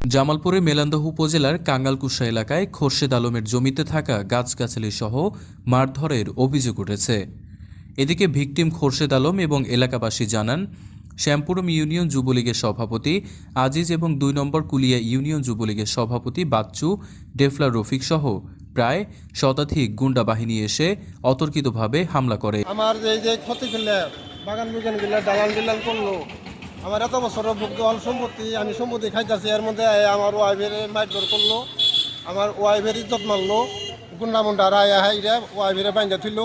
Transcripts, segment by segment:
জামালপুরের মেলান্দহ উপজেলার কাঙ্গালকুশা এলাকায় খোরশেদ আলমের জমিতে থাকা গাছগাছালি সহ মারধরের অভিযোগ উঠেছে। এদিকে ভিকটিম খোরশেদ আলম এবং এলাকাবাসী জানান, শ্যামপুরম ইউনিয়ন যুবলীগের সভাপতি আজিজ এবং দুই নম্বর কুলিয়া ইউনিয়ন যুবলীগের সভাপতি বাচ্চু, ডেফলা রফিক সহ প্রায় শতাধিক গুন্ডা বাহিনী এসে অতর্কিতভাবে হামলা করে। আমার যে ক্ষতি বাগান করল আমার এত বছরের ভুক্ত হল সম্পত্তি, আমি সম্পত্তি খাইতেছি, এর মধ্যে আমার ওয়াইফের মাইটগর করল, আমার ওয়াইফের ইজ্জত মারলো গুন্ডা মুন্ডা রায় হাইরে ওয়াইফের বাইন্দা থইল।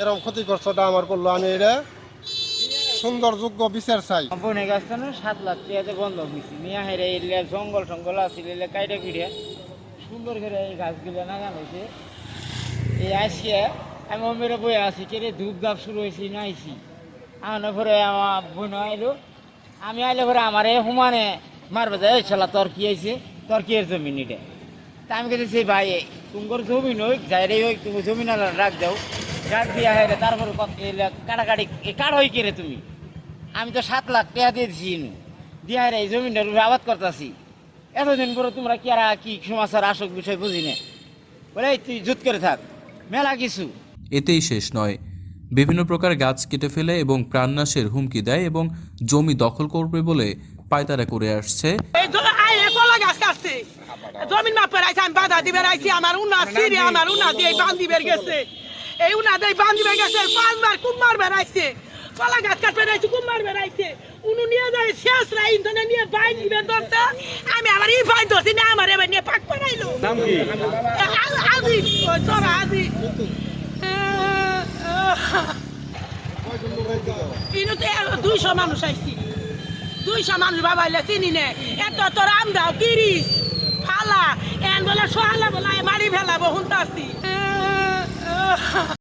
এরকম ক্ষতিগ্রস্তটা আমার করল, আমি এটা সুন্দর যোগ্য বিচার চাই। বনে গাছ সাত লাখ টাকাতে বন্ধ হয়েছে মিয়া হেরে এলে জঙ্গল সঙ্গল আছিল এলে কাইটা কুড়ে সুন্দর করে এই গাছগুলো নাগান হয়েছে এই আজকে আমি মেরে বই আছি, কেরে ধূপ গাপ শুরু হয়েছি না আনার পরে আমার বোন আইলো। আমি আইলে পরে আমার এই হুমানে মারবে যায় ছেলা তোর কি হয়েছে তোর কি এর জমিন এটা তা আমি কেছি ভাই তোমার জমিন হোক যাই রে হোক তুমি জমিন আলা রাখ দাও। রাখ দিয়া হেরে তারপরে কত- এলে কাটাকাটি কাট হই কেরে তুমি? আমি তো সাত লাখ টাকা দিয়ে দিছি। দিয়া রে, এই জমিটার উপরে আবাদ করতেছি। এতদিন পরে তোমরা কি আর কি সমাচার আসক বিষয় বুঝি না। বলে তুই জুত করে থাক। মেলা কিছু। এতেই শেষ নয়। বিভিন্ন প্রকার গাছ কেটে ফেলে এবং প্রাণনাশের হুমকি দেয় এবং জমি দখল করবে বলে পায়তারা করে আসছে। জমিন আমি বাধা দিবে রাইছি আমার উনা সিরে আমার উনা দিয়ে বান্দিবের গেছে। এই দিয়ে গেছে পাঁচবার বেড়াইছে কলা গাছ কাটবে রাইছে কুম্বার বেড়াইছে উনু নিয়ে যায় শেষ রাই ইন্ধনে নিয়ে বাইন দিবে ধরতে আমি আমার এই বাইন ধরছি না আমার এবার নিয়ে পাক পারাইলো নাম কি? আজি চরা আজি ইনু তো দুইশো মানুষ আইছি। দুইশো মানুষ বাবাইলে চিনি নে। এত তোর আমরাও তিরিশ। ফালা, এন বলে সোহালা বলে মারি ফেলাবো, হুন্তাছি।